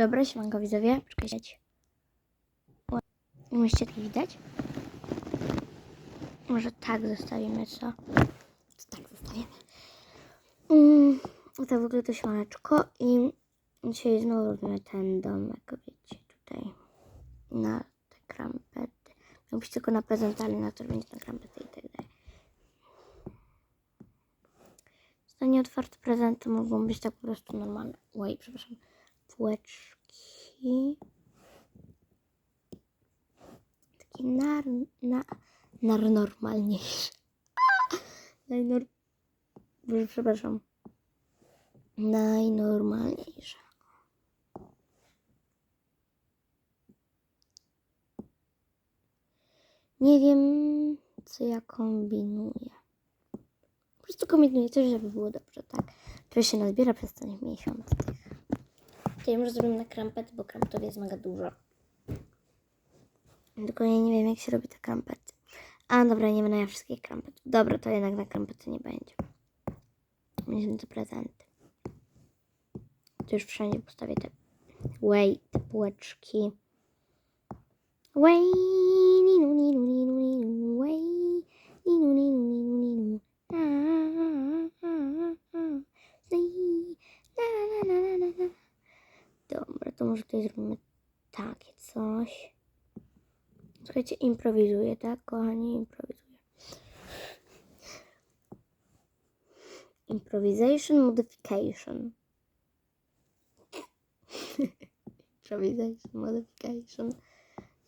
Dobra, siemanko widzowie. Czekajcie. Musicie to widać? Może tak zostawimy, co? Tak zostawimy. Mm, to w ogóle to siemaneczko i dzisiaj znowu robimy ten domek, wiecie, tutaj na te krampety. Miał być tylko na prezent, ale na to będzie na krampety i tak dalej. To nieotwarte prezenty mogą być tak po prostu normalne. Oj, przepraszam. Półeczki. Takie nar, na, nar normalniejsze. Najnor... Przepraszam. Najnormalniejsze. Nie wiem, co ja kombinuję. Po prostu kombinuję coś, żeby było dobrze, tak? To się nazbiera przez ten miesiąc tych. Tutaj może zrobimy na krampety, bo krampetów jest mega dużo. Ja nie wiem, jak się robi te krampety. A, dobra, nie będę ja wszystkich krampetów. Dobra, to jednak na krampety nie będzie. Będziemy te prezenty. Tu już wszędzie postawię te way, te półeczki. Way, ninu, ninu, ninu, ninu, way, ninu, ninu, ninu, ninu. A, a, a, a, zi, na, na, na, na, na, na. Dobra, to może tutaj zrobimy takie coś. Słuchajcie, improwizuję, tak, kochani? Improwizuję. Improvisation modification. Improvisation modification.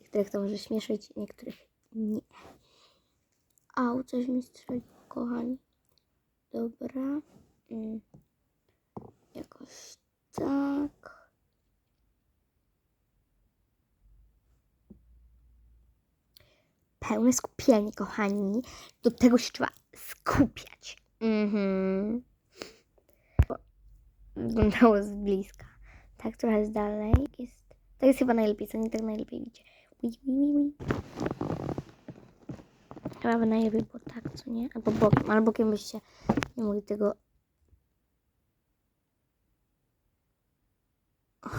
Niektórych to może śmieszyć, niektórych nie. Au, coś mi strzeliło, kochani. Dobra. Mm. Jakoś tak. Pełne skupienie, kochani. Do tego się trzeba skupiać. Mhm. Wyglądało z bliska. Tak trochę z dalej jest. Tak jest chyba najlepiej, co nie tak najlepiej widzicie. Chyba by najlepiej było tak, co nie? Albo bokiem, ale bokiem byście nie mogli tego...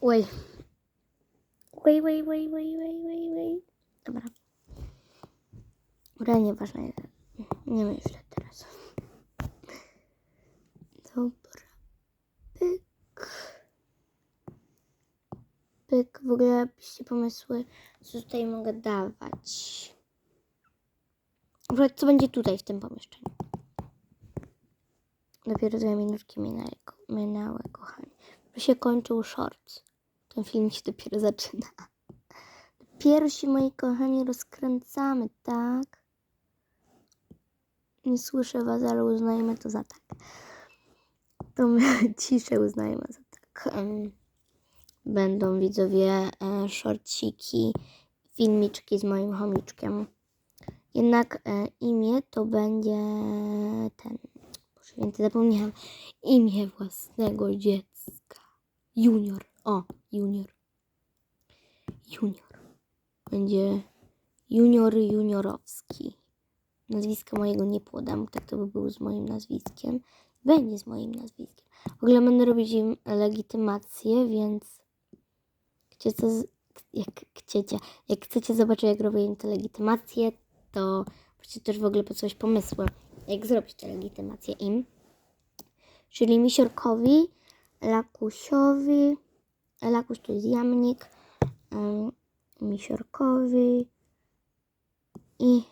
Oj. Oj, oj, oj, oj, oj, oj, oj. Dobra. Dobra, nieważne. Nie myślę teraz. Dobra. Pyk. Pyk. W ogóle piszcie pomysły, co tutaj mogę dawać. W ogóle co będzie tutaj w tym pomieszczeniu. Dopiero dwie minutki minęły, minęły kochani. Bo się kończył shorts. Ten film się dopiero zaczyna. Dopiero się, moi kochani, rozkręcamy, tak? Nie słyszę was, ale uznajmy to za tak. To my ciszę uznajmy za tak. Będą widzowie e, shortciki, filmiczki z moim chomiczkiem. Jednak e, imię to będzie ten. Boże święty, zapomniałam. Imię własnego dziecka. Junior. O, junior. Junior. Będzie junior juniorowski. Nazwiska mojego nie podam, tak to by był z moim nazwiskiem. Będzie z moim nazwiskiem. W ogóle będę robić im legitymację, więc chcecie, jak chcecie, jak chcecie zobaczyć, jak robię im te legitymacje, to możecie też w ogóle podsuwać pomysły, jak zrobić te legitymacje im. Czyli misiorkowi, lakusiowi, lakuś to jest jamnik, em, misiorkowi i,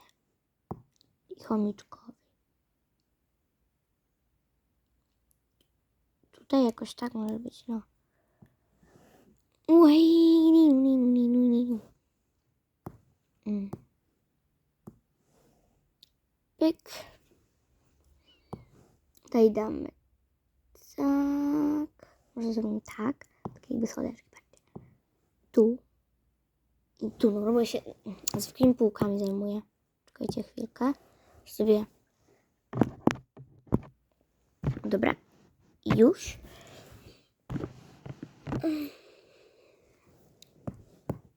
i chomiczkowi. Tutaj jakoś tak może być, no. Mm. Pyk. Tutaj damy tak. Może zrobimy tak. Tak jakby schodeczki, patrzcie. Tu. I tu, no bo się zwykłymi półkami zajmuję. Czekajcie chwilkę. Sobie... Dobra. Już.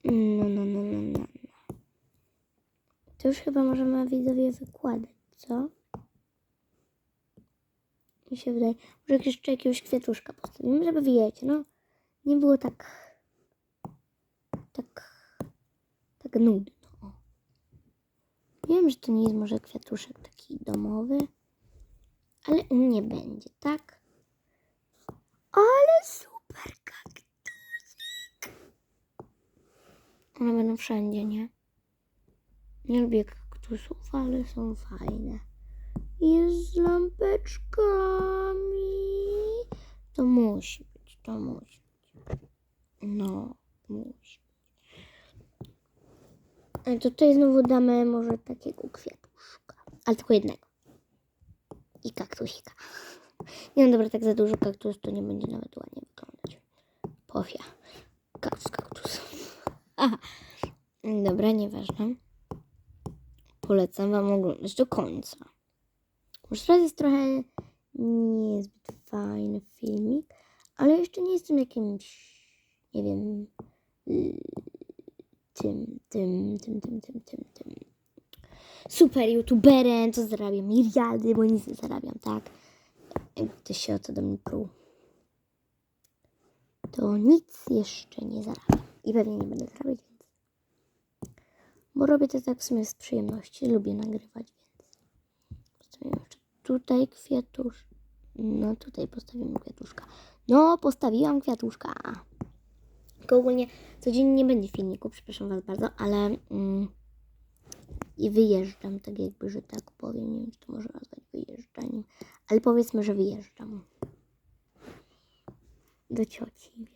No, no, no, no, no. no. To już chyba możemy widzowie wykładać, co? mi się wydaje. Może jeszcze jakiegoś kwiatuszka postawimy, żeby wiecie, no. Nie było tak... Tak... Tak nudno. Wiem, że to nie jest może kwiatuszek taki domowy, ale nie będzie, tak? Ale super kaktusik! One będą wszędzie, nie? Nie lubię kaktusów, ale są fajne. Jest z lampeczkami. To musi być, to musi. No, musi. A tutaj znowu damy może takiego kwiatuszka, ale tylko jednego. I kaktusika. Nie no dobra, tak za dużo kaktus to nie będzie nawet ładnie wyglądać. Pofia. Kaktus, kaktus. Aha. Dobra, nieważne. Polecam Wam oglądać do końca. Może teraz jest trochę niezbyt fajny filmik, ale jeszcze nie jestem jakimś, nie wiem, y, tym, tym, tym, tym, tym, tym, tym super youtuberem, co zarabiam miliardy, bo nic nie zarabiam, tak? Jakby się o to do mnie pruł. To nic jeszcze nie zarabiam. I pewnie nie będę zarabiać, więc... Bo robię to tak w sumie z przyjemności. Lubię nagrywać, więc... Postawiłem jeszcze tutaj kwiatusz. No tutaj postawimy kwiatuszka. No, postawiłam kwiatuszka. Tylko ogólnie codziennie nie będzie filmiku, przepraszam Was bardzo, ale... Mm, i wyjeżdżam, tak jakby, że tak powiem. Nie wiem, czy to może nazwać wyjeżdżaniem, ale powiedzmy, że wyjeżdżam do cioci, więc.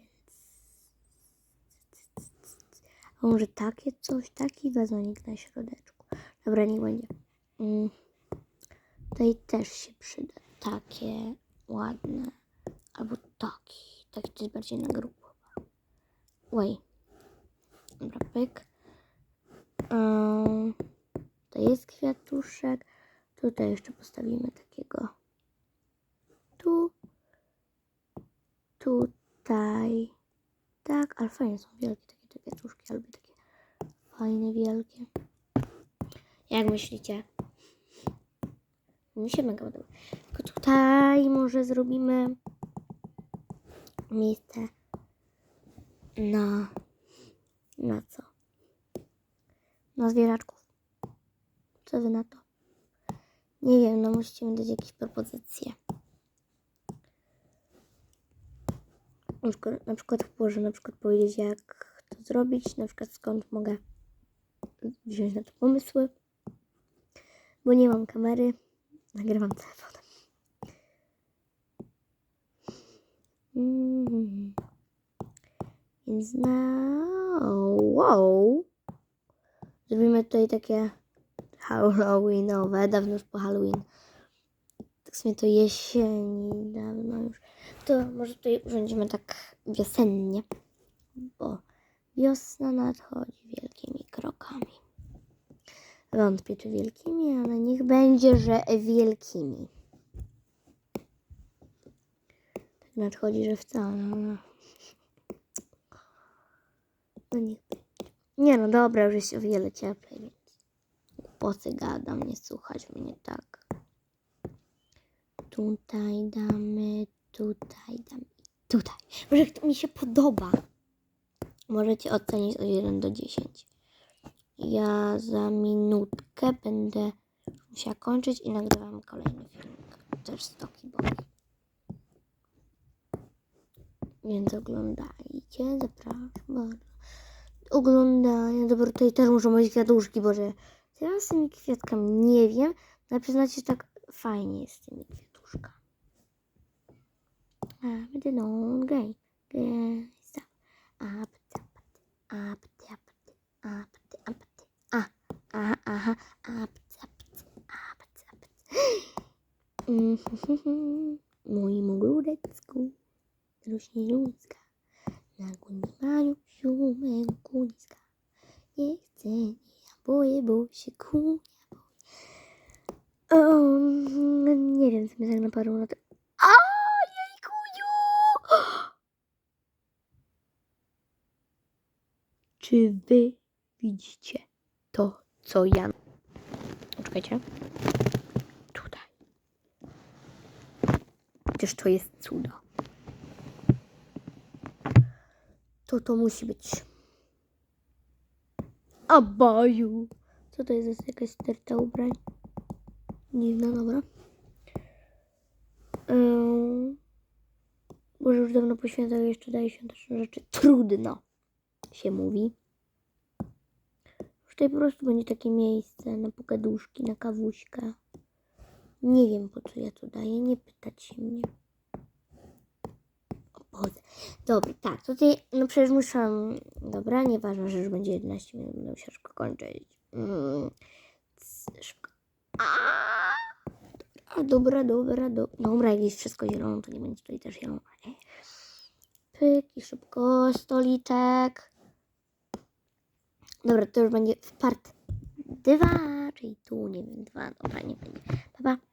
A może takie coś, taki wazonik na środeczku. Dobra, niech będzie. Mm. Tutaj też się przyda. Takie ładne. Albo taki. Taki to jest bardziej na grubo. Oj. Dobra, pyk. Um, to jest kwiatuszek. Tutaj jeszcze postawimy takiego. Tu. Tutaj. Tak, ale fajne są wielkie takie te kwiatuszki. Lubię takie fajne, wielkie. Jak myślicie? Mi się mega podoba. Tylko tutaj może zrobimy miejsce na... Na co? Na zwierzaczków. Co wy na to? Nie wiem, no musicie mi dać jakieś propozycje. Na przykład, na przykład może na przykład powiedzieć, jak to zrobić, na przykład skąd mogę wziąć na to pomysły, bo nie mam kamery, nagrywam telefonem. Mm. Więc na... Wow! Zrobimy tutaj takie Halloweenowe, dawno już po Halloween. Tak w sumie to jesieni, dawno już. To może tutaj urządzimy tak wiosennie, bo wiosna nadchodzi wielkimi krokami. Wątpię, czy wielkimi, ale niech będzie, że wielkimi. Tak nadchodzi, że wcale. No, no niech będzie. Nie no, dobra, już jest o wiele cieplej, więc głupoty gadam, nie słuchać mnie tak. Tutaj damy, tutaj damy, tutaj. Może mi się podoba. Możecie ocenić od 1 do 10. Ja za minutkę będę musiała kończyć i nagrywam kolejny filmik. Też stoki boki. Więc oglądajcie, zapraszam bardzo. Oglądanie, dobra, tutaj też muszą być kwiatuszki, Boże. Teraz z tymi kwiatkami nie wiem, ale przyznacie, że tak fajnie jest z tymi kwiatuszkami. A, będę non gay. Gay, stop. Apty, apty, apty, apty, apty, apty, a, a, aha, apty, apty, apty, apty. Mhm, Moim ogródecku rośnie ludzka. Na górnym Mariuszu mego kuniska. Nie chcę, nie ja boję, bo się kunia boi. O, nie wiem, co mnie tak napadło na to. A, jejkuju! Czy wy widzicie to, co ja... Czekajcie. Tutaj. Chociaż to jest cuda. To musi być. Abaju. Co to jest jakaś sterta ubrań? Dziwna, dobra. Ym, Boże, już dawno poświęcał jeszcze daje świąteczne rzeczy. Trudno się mówi. Tutaj po prostu będzie takie miejsce na pogaduszki, na kawuśkę. Nie wiem po co ja to daję, nie pytać się mnie. Boże. Dobra, tak, tutaj, no przecież muszę, dobra, nieważne, że już będzie 11 minut, będę musiała szybko kończyć. Mm, szybko. A, dobra, dobra, dobra, dobra, jak jest wszystko zielono, to nie będzie tutaj też zielono. E. Pyk i szybko, stoliczek. Dobra, to już będzie w part dwa, czyli tu, nie wiem, dwa, dobra, nie będzie. Pa, pa.